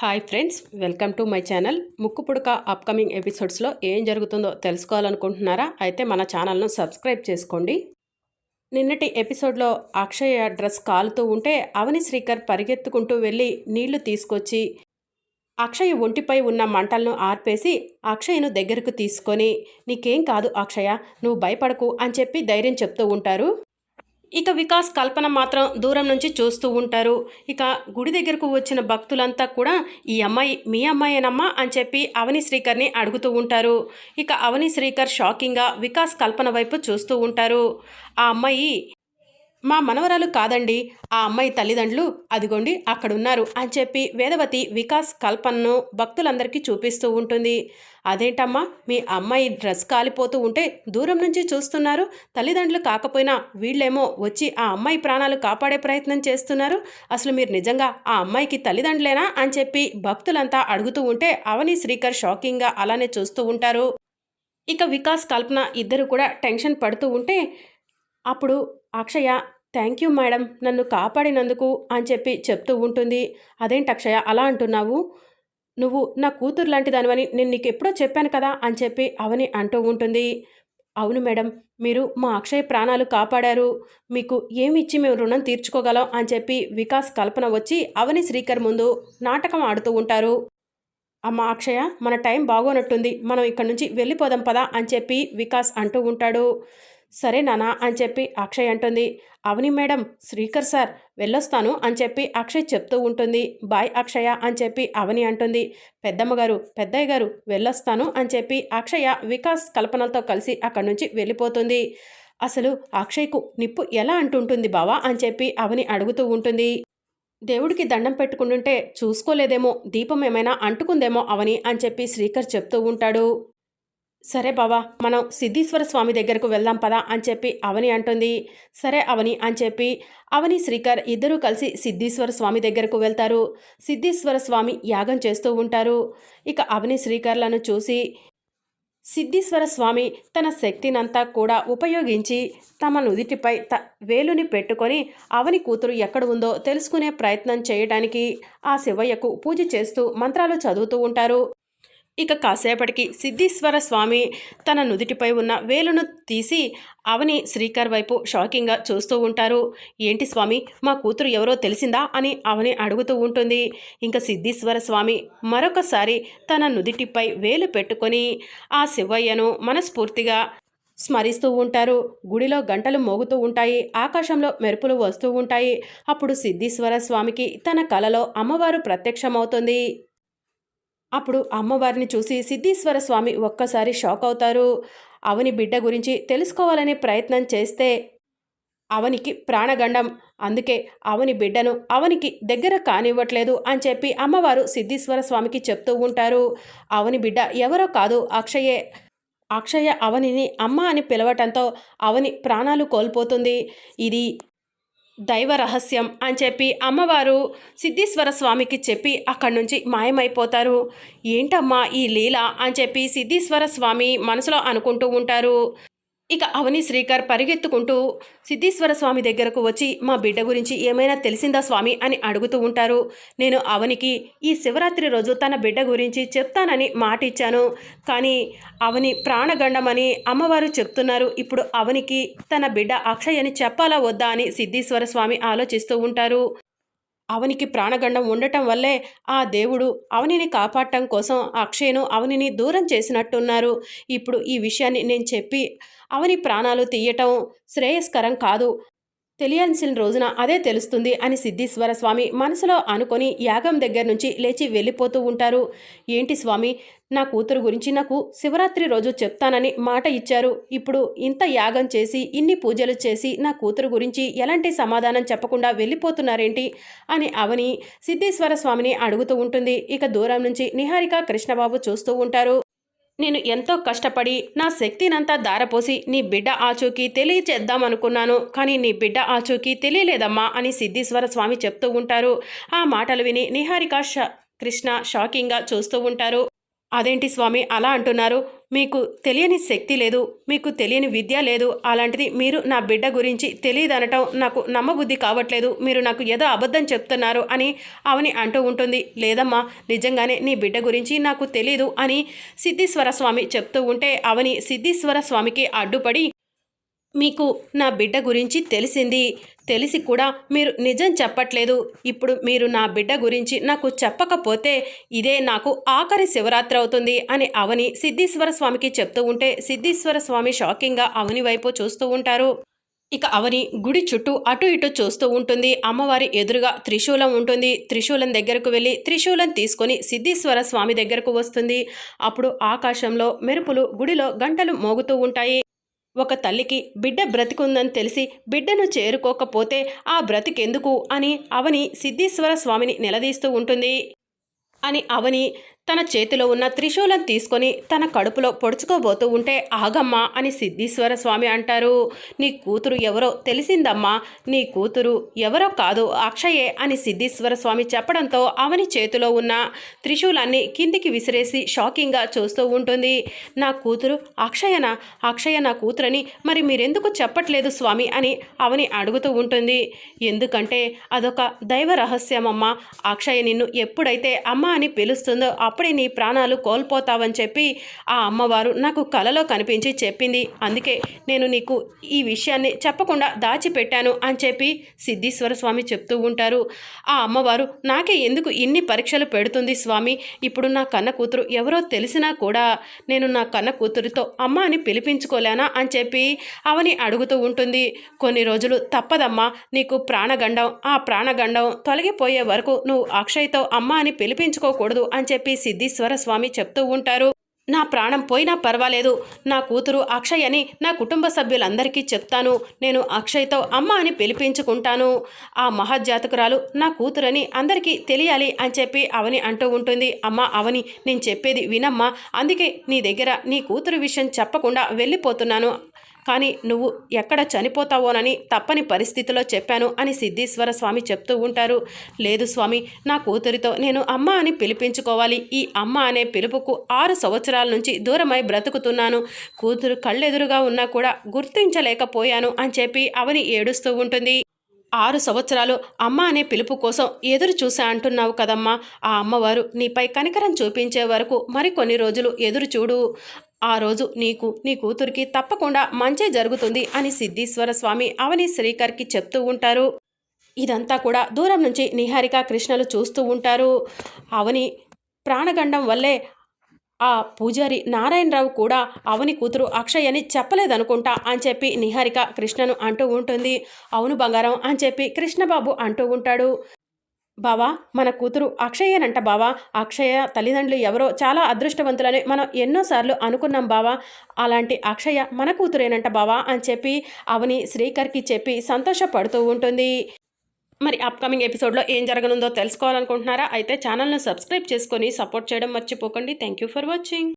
Hi friends welcome to my channel. ముక్కు పుడక upcoming ఎపిసోడ్స్లో ఏం జరుగుతుందో తెలుసుకోవాలనుకుంటున్నారా? అయితే మన ఛానల్ను సబ్స్క్రైబ్ చేసుకోండి. నిన్నటి ఎపిసోడ్లో అక్షయ డ్రెస్ కాలుతూ ఉంటే అవని శ్రీకర్ పరిగెత్తుకుంటూ వెళ్ళి నీళ్ళు తీసుకొచ్చి అక్షయ్ ఒంటిపై ఉన్న మంటలను ఆర్పేసి అక్షయ్ను దగ్గరకు తీసుకొని నీకేం కాదు అక్షయ నువ్వు భయపడకు అని చెప్పి ధైర్యం చెప్తూ ఉంటారు. ఇక వికాస్ కల్పన మాత్రం దూరం నుంచి చూస్తూ ఉంటారు. ఇక గుడి దగ్గరకు వచ్చిన భక్తులంతా కూడా ఈ అమ్మాయి మీ అమ్మాయేనమ్మా అని చెప్పి అవని శ్రీకర్ని అడుగుతూ ఉంటారు. ఇక అవని శ్రీకర్ షాకింగ్గా వికాస్ కల్పన వైపు చూస్తూ ఉంటారు. ఆ అమ్మాయి మా మనవరాలు కాదండి. ఆ అమ్మాయి తల్లిదండ్రులు అదిగోండి అక్కడున్నారు అని చెప్పి వేదవతి వికాస్ కల్పనను భక్తులందరికీ చూపిస్తూ ఉంటుంది. అదేంటమ్మా మీ అమ్మాయి డ్రెస్ కాలిపోతూ ఉంటే దూరం నుంచి చూస్తున్నారు. తల్లిదండ్రులు కాకపోయినా వీళ్ళేమో వచ్చి ఆ అమ్మాయి ప్రాణాలు కాపాడే ప్రయత్నం చేస్తున్నారు. అసలు మీరు నిజంగా ఆ అమ్మాయికి తల్లిదండ్రులేనా అని చెప్పి భక్తులంతా అడుగుతూ ఉంటే అవని శ్రీకర్ షాకింగ్గా అలానే చూస్తూ ఉంటారు. ఇక వికాస్ కల్పన ఇద్దరు కూడా టెన్షన్ పడుతూ ఉంటే అప్పుడు అక్షయ థ్యాంక్ యూ మేడం నన్ను కాపాడినందుకు అని చెప్పి చెప్తూ ఉంటుంది. అదేంటి అక్షయ అలా అంటున్నావు? నువ్వు నా కూతురు లాంటి దానివని నేను నీకు ఎప్పుడో చెప్పాను కదా అని చెప్పి అవని అంటూ ఉంటుంది. అవును మేడం మీరు మా అక్షయ ప్రాణాలు కాపాడారు. మీకు ఏమి ఇచ్చి మేము రుణం తీర్చుకోగలం అని చెప్పి వికాస్ కల్పన వచ్చి అవని శ్రీకర్ ముందు నాటకం ఆడుతూ ఉంటారు. అమ్మ అక్షయ మన టైం బాగోనట్టుంది. మనం ఇక్కడ నుంచి వెళ్ళిపోదాం పదా అని చెప్పి వికాస్ అంటూ ఉంటాడు. సరే నానా అని చెప్పి అక్షయ్ అంటుంది. అవని మేడం శ్రీకర్ సార్ వెళ్ళొస్తాను అని చెప్పి అక్షయ్ చెప్తూ ఉంటుంది. బాయ్ అక్షయ అని చెప్పి అవని అంటుంది. పెద్దమ్మ గారు పెద్దయ్య గారు వెళ్ళొస్తాను అని చెప్పి అక్షయ వికాస్ కల్పనలతో కలిసి అక్కడి నుంచి వెళ్ళిపోతుంది. అసలు అక్షయ్కు నిప్పు ఎలా అంటుంటుంది బావా అని చెప్పి అవని అడుగుతూ ఉంటుంది. దేవుడికి దండం పెట్టుకుంటుంటే చూసుకోలేదేమో దీపం ఏమైనా అంటుకుందేమో అవని అని చెప్పి శ్రీకర్ చెప్తూ ఉంటాడు. సరే బావా మనం సిద్ధీశ్వర స్వామి దగ్గరకు వెళ్దాం పదా అని చెప్పి అవని అంటుంది. సరే అవని అని చెప్పి అవని శ్రీకర్ ఇద్దరూ కలిసి సిద్ధీశ్వర స్వామి దగ్గరకు వెళ్తారు. సిద్ధీశ్వర స్వామి యాగం చేస్తూ ఉంటారు. ఇక అవని శ్రీకర్లను చూసి సిద్ధీశ్వర స్వామి తన శక్తినంతా కూడా ఉపయోగించి తమ నుదిటిపై త వేలుని పెట్టుకొని అవని కూతురు ఎక్కడ ఉందో తెలుసుకునే ప్రయత్నం చేయడానికి ఆ శివయ్యకు పూజ చేస్తూ మంత్రాలు చదువుతూ ఉంటారు. ఇక కాసేపటికి సిద్ధీశ్వర స్వామి తన నుదిటిపై ఉన్న వేలును తీసి అవని శ్రీకర్ వైపు షాకింగ్గా చూస్తూ ఉంటారు. ఏంటి స్వామి మా కూతురు ఎవరో తెలిసిందా? అని అవని అడుగుతూ ఉంటుంది. ఇంకా సిద్ధీశ్వర స్వామి మరొకసారి తన నుదిటిపై వేలు పెట్టుకొని ఆ శివయ్యను మనస్ఫూర్తిగా స్మరిస్తూ ఉంటారు. గుడిలో గంటలు మోగుతూ ఉంటాయి ఆకాశంలో మెరుపులు వస్తూ ఉంటాయి. అప్పుడు సిద్ధీశ్వర స్వామికి తన కలలో అమ్మవారు ప్రత్యక్షమవుతుంది. అప్పుడు అమ్మవారిని చూసి సిద్ధీశ్వర స్వామి ఒక్కసారి షాక్ అవుతారు. అవని బిడ్డ గురించి తెలుసుకోవాలనే ప్రయత్నం చేస్తే అవనికి ప్రాణగండం. అందుకే అవని బిడ్డను అవనికి దగ్గర కానివ్వట్లేదు అని చెప్పి అమ్మవారు సిద్ధీశ్వర స్వామికి చెప్తూ ఉంటారు. అవని బిడ్డ ఎవరో కాదు అక్షయే. అక్షయ అవనిని అమ్మ అని పిలవటంతో అవని ప్రాణాలు కోల్పోతుంది. ఇది దైవ రహస్యం అని చెప్పి అమ్మవారు సిద్ధీశ్వర స్వామికి చెప్పి అక్కడి నుంచి మాయమైపోతారు. ఏంటమ్మా ఈ లీల అని చెప్పి సిద్ధీశ్వర స్వామి మనసులో అనుకుంటూ ఉంటారు. ఇక అవని శ్రీకర్ పరిగెత్తుకుంటూ సిద్ధీశ్వర స్వామి దగ్గరకు వచ్చి మా బిడ్డ గురించి ఏమైనా తెలిసిందా స్వామి? అని అడుగుతూ ఉంటారు. నేను అవనికి ఈ శివరాత్రి రోజు తన బిడ్డ గురించి చెప్తానని మాట ఇచ్చాను కానీ అవని ప్రాణగండమని అమ్మవారు చెప్తున్నారు. ఇప్పుడు అవనికి తన బిడ్డ అక్షయ్ అని చెప్పాలా వద్దా? అని సిద్ధీశ్వర స్వామి ఆలోచిస్తూ ఉంటారు. అవనికి ప్రాణగండం ఉండటం వల్లే ఆ దేవుడు అవనిని కాపాడటం కోసం అక్షయ్ను అవనిని దూరం చేసినట్టున్నారు. ఇప్పుడు ఈ విషయాన్ని నేను చెప్పి అవని ప్రాణాలు తీయటం శ్రేయస్కరం కాదు. తెలియాల్సిన రోజున అదే తెలుస్తుంది అని సిద్ధీశ్వర స్వామి మనసులో అనుకొని యాగం దగ్గర నుంచి లేచి వెళ్ళిపోతూ ఉంటారు. ఏంటి స్వామి నా కూతురు గురించి నాకు శివరాత్రి రోజు చెప్తానని మాట ఇచ్చారు. ఇప్పుడు ఇంత యాగం చేసి ఇన్ని పూజలు చేసి నా కూతురు గురించి ఎలాంటి సమాధానం చెప్పకుండా వెళ్ళిపోతున్నారేంటి అని అవని సిద్ధేశ్వర స్వామిని అడుగుతూ ఉంటుంది. ఇక దూరం నుంచి నిహారిక కృష్ణబాబు చూస్తూ ఉంటారు. నేను ఎంతో కష్టపడి నా శక్తినంతా దారపోసి నీ బిడ్డ ఆచూకీ తెలియచేద్దామనుకున్నాను. కానీ నీ బిడ్డ ఆచూకీ తెలియలేదమ్మా అని సిద్ధీశ్వర స్వామి చెప్తూ ఉంటారు. ఆ మాటలు విని నిహారిక ష కృష్ణ షాకింగ్గా చూస్తూ ఉంటారు. అదేంటి స్వామి అలా అంటున్నారు? మీకు తెలియని శక్తి లేదు మీకు తెలియని విద్య లేదు అలాంటిది మీరు నా బిడ్డ గురించి తెలియదనటం నాకు నమ్మబుద్ధి కావట్లేదు మీరు నాకు ఏదో అబద్ధం చెప్తున్నారు అని అవని అంటూ ఉంటుంది. లేదమ్మా నిజంగానే నీ బిడ్డ గురించి నాకు తెలీదు అని సిద్ధీశ్వర స్వామి చెప్తూ ఉంటే అవని సిద్ధీశ్వర స్వామికి అడ్డుపడి మీకు నా బిడ్డ గురించి తెలిసింది తెలిసి కూడా మీరు నిజం చెప్పట్లేదు. ఇప్పుడు మీరు నా బిడ్డ గురించి నాకు చెప్పకపోతే ఇదే నాకు ఆఖరి శివరాత్రి అవుతుంది అని అవని సిద్ధీశ్వర స్వామికి చెప్తూ ఉంటే సిద్ధీశ్వర స్వామి షాకింగ్గా అవని వైపు చూస్తూ ఉంటారు. ఇక అవని గుడి చుట్టూ అటు ఇటు చూస్తూ ఉంటుంది. అమ్మవారి ఎదురుగా త్రిశూలం ఉంటుంది. త్రిశూలం దగ్గరకు వెళ్ళి త్రిశూలం తీసుకొని సిద్ధీశ్వర స్వామి దగ్గరకు వస్తుంది. అప్పుడు ఆకాశంలో మెరుపులు గుడిలో గంటలు మోగుతూ ఉంటాయి. ఒక తల్లికి బిడ్డ బ్రతికుందని తెలిసి బిడ్డను చేరుకోకపోతే ఆ బ్రతికెందుకు అని అవని సిద్ధేశ్వర స్వామిని నిలదీస్తూ ఉంటుంది. అని అవని తన చేతిలో ఉన్న త్రిశూలం తీసుకొని తన కడుపులో పొడుచుకోబోతూ ఉంటే ఆగమ్మా అని సిద్ధీశ్వర స్వామి అంటారు. నీ కూతురు ఎవరో తెలిసిందమ్మా. నీ కూతురు ఎవరో కాదు అక్షయే అని సిద్ధీశ్వర స్వామి చెప్పడంతో అవని చేతిలో ఉన్న త్రిశూలాన్ని కిందికి విసిరేసి షాకింగ్గా చూస్తూ ఉంటుంది. నా కూతురు అక్షయన? అక్షయ నా కూతురని మరి మీరెందుకు చెప్పట్లేదు స్వామి అని అవని అడుగుతూ ఉంటుంది. ఎందుకంటే అదొక దైవ రహస్యమమ్మా. అక్షయ నిన్ను ఎప్పుడైతే అమ్మ అని పిలుస్తుందో అప్పుడు అప్పుడే నీ ప్రాణాలు కోల్పోతావని చెప్పి ఆ అమ్మవారు నాకు కలలో కనిపించి చెప్పింది. అందుకే నేను నీకు ఈ విషయాన్ని చెప్పకుండా దాచిపెట్టాను అని చెప్పి సిద్ధేశ్వర స్వామి చెప్తూ ఉంటారు. ఆ అమ్మవారు నాకే ఎందుకు ఇన్ని పరీక్షలు పెడుతుంది స్వామి? ఇప్పుడు నా కన్న కూతురు ఎవరో తెలిసినా కూడా నేను నా కన్న కూతురితో అమ్మ అని పిలిపించుకోలేనా? అని చెప్పి అవని అడుగుతూ ఉంటుంది. కొన్ని రోజులు తప్పదమ్మా నీకు ప్రాణగండం ఆ ప్రాణగండం తొలగిపోయే వరకు నువ్వు అక్షయ్తో అమ్మ అని పిలిపించుకోకూడదు అని చెప్పి సిద్ధీశ్వర స్వామి చెప్తూ ఉంటారు. నా ప్రాణం పోయినా పర్వాలేదు. నా కూతురు అక్షయ్ అని నా కుటుంబ సభ్యులందరికీ చెప్తాను. నేను అక్షయ్తో అమ్మ అని పిలిపించుకుంటాను. ఆ మహాజాతకురాలు నా కూతురని అందరికీ తెలియాలి అని చెప్పి అవని అంటూ ఉంటుంది. అమ్మ అవని నేను చెప్పేది వినమ్మా. అందుకే నీ దగ్గర నీ కూతురు విషయం చెప్పకుండా వెళ్ళిపోతున్నాను. కానీ నువ్వు ఎక్కడ చనిపోతావోనని తప్పని పరిస్థితిలో చెప్పాను అని సిద్ధీశ్వర స్వామి చెప్తూ ఉంటారు. లేదు స్వామి నా కూతురితో నేను అమ్మ అని పిలిపించుకోవాలి. ఈ అమ్మ అనే పిలుపుకు ఆరు సంవత్సరాల నుంచి దూరమై బ్రతుకుతున్నాను. కూతురు కళ్ళెదురుగా ఉన్నా కూడా గుర్తించలేకపోయాను అని చెప్పి అవని ఏడుస్తూ ఉంటుంది. ఆరు సంవత్సరాలు అమ్మ అనే పిలుపు కోసం ఎదురు చూసా అంటున్నావు కదమ్మా. ఆ అమ్మవారు నీపై కనికరం చూపించే వరకు మరికొన్ని రోజులు ఎదురు చూడు ఆ రోజు నీకు నీ కూతురికి తప్పకుండా మంచి జరుగుతుంది అని సిద్ధీశ్వర స్వామి అవని శ్రీకర్కి చెప్తూ ఉంటారు. ఇదంతా కూడా దూరం నుంచి నిహారిక కృష్ణలు చూస్తూ ఉంటారు. అవని ప్రాణగండం వల్లే ఆ పూజారి నారాయణరావు కూడా అవని కూతురు అక్షయ్ అని చెప్పలేదనుకుంటా అని చెప్పి నిహారిక కృష్ణను అంటూ ఉంటుంది. అవును బంగారం అని చెప్పి కృష్ణబాబు అంటూ ఉంటాడు. బావా మన కూతురు అక్షయ్యనంట బావా. అక్షయ తల్లిదండ్రులు ఎవరో చాలా అదృష్టవంతులని మనం ఎన్నోసార్లు అనుకున్నాం బావా. అలాంటి అక్షయ మన కూతురేనంట బావా అని చెప్పి అవని శ్రీకర్కి చెప్పి సంతోషపడుతూ ఉంటుంది. మరి అప్కమింగ్ ఎపిసోడ్లో ఏం జరగనుందో తెలుసుకోవాలనుకుంటున్నారా? అయితే ఛానల్ను సబ్స్క్రైబ్ చేసుకొని సపోర్ట్ చేయడం మర్చిపోకండి. Thank you for watching